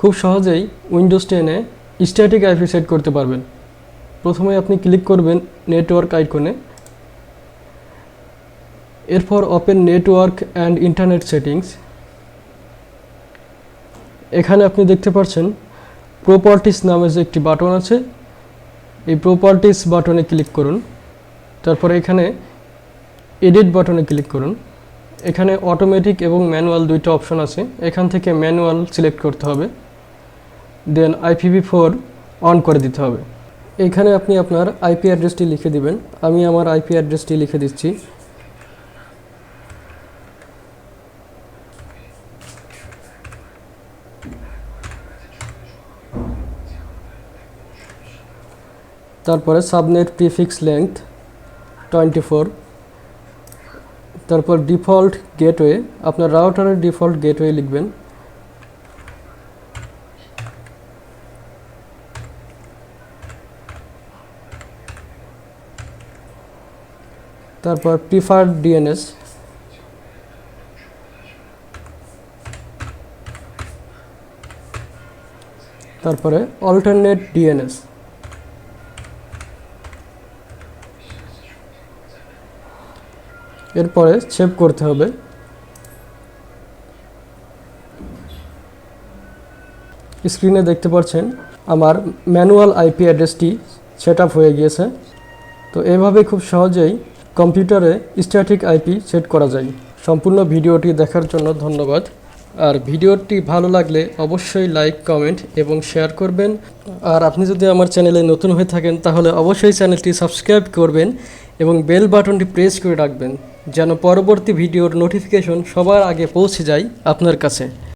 খুব সহজেই উইন্ডোজ টেনে স্ট্যাটিক আইপি সেট করতে পারবেন। প্রথমে আপনি ক্লিক করবেন নেটওয়ার্ক আইকনে এরপর open network and internet settings এখানে আপনি দেখতে পাচ্ছেন প্রপার্টিস নামে যে একটি বাটন আছে, এই প্রপার্টিস বাটনে ক্লিক করুন। তারপরে এখানে এডিট বাটনে ক্লিক করুন। এখানে অটোমেটিক এবং ম্যানুয়াল দুইটা অপশন আছে। এখান থেকে ম্যানুয়াল সিলেক্ট করতে হবে। দেন আইপিভি ফোর অন করে দিতে হবে। এখানে আপনি আপনার আইপি অ্যাড্রেসটি লিখে দিবেন। আমি আমার আইপি অ্যাড্রেসটি লিখে দিচ্ছি। তারপরে subnet prefix length twenty four তারপর ডিফল্ট গেটওয়ে আপনার রাউটারের ডিফল্ট গেটওয়ে লিখবেন। তারপর প্রিফার্ড ডিএনএস তারপরে অল্টারনেট ডিএনএস এরপরে সেভ করতে হবে। স্ক্রিনে দেখতে পাচ্ছেন, আমার ম্যানুয়াল আইপি অ্যাড্রেসটি সেট হয়ে গিয়েছে। তো এভাবে খুব সহজেই কম্পিউটারে স্ট্যাটিক আইপি সেট করা যায়। সম্পূর্ণ ভিডিওটি দেখার জন্য ধন্যবাদ। আর ভিডিওটি ভালো লাগলে অবশ্যই লাইক, কমেন্ট এবং শেয়ার করবেন। আর আপনি যদি আমার চ্যানেলে নতুন হয়ে থাকেন, তাহলে অবশ্যই চ্যানেলটি সাবস্ক্রাইব করবেন এবং বেল বাটনটি প্রেস করে রাখবেন, যেন পরবর্তী ভিডিওর নোটিফিকেশন সবার আগে পৌঁছে যায় আপনার কাছে।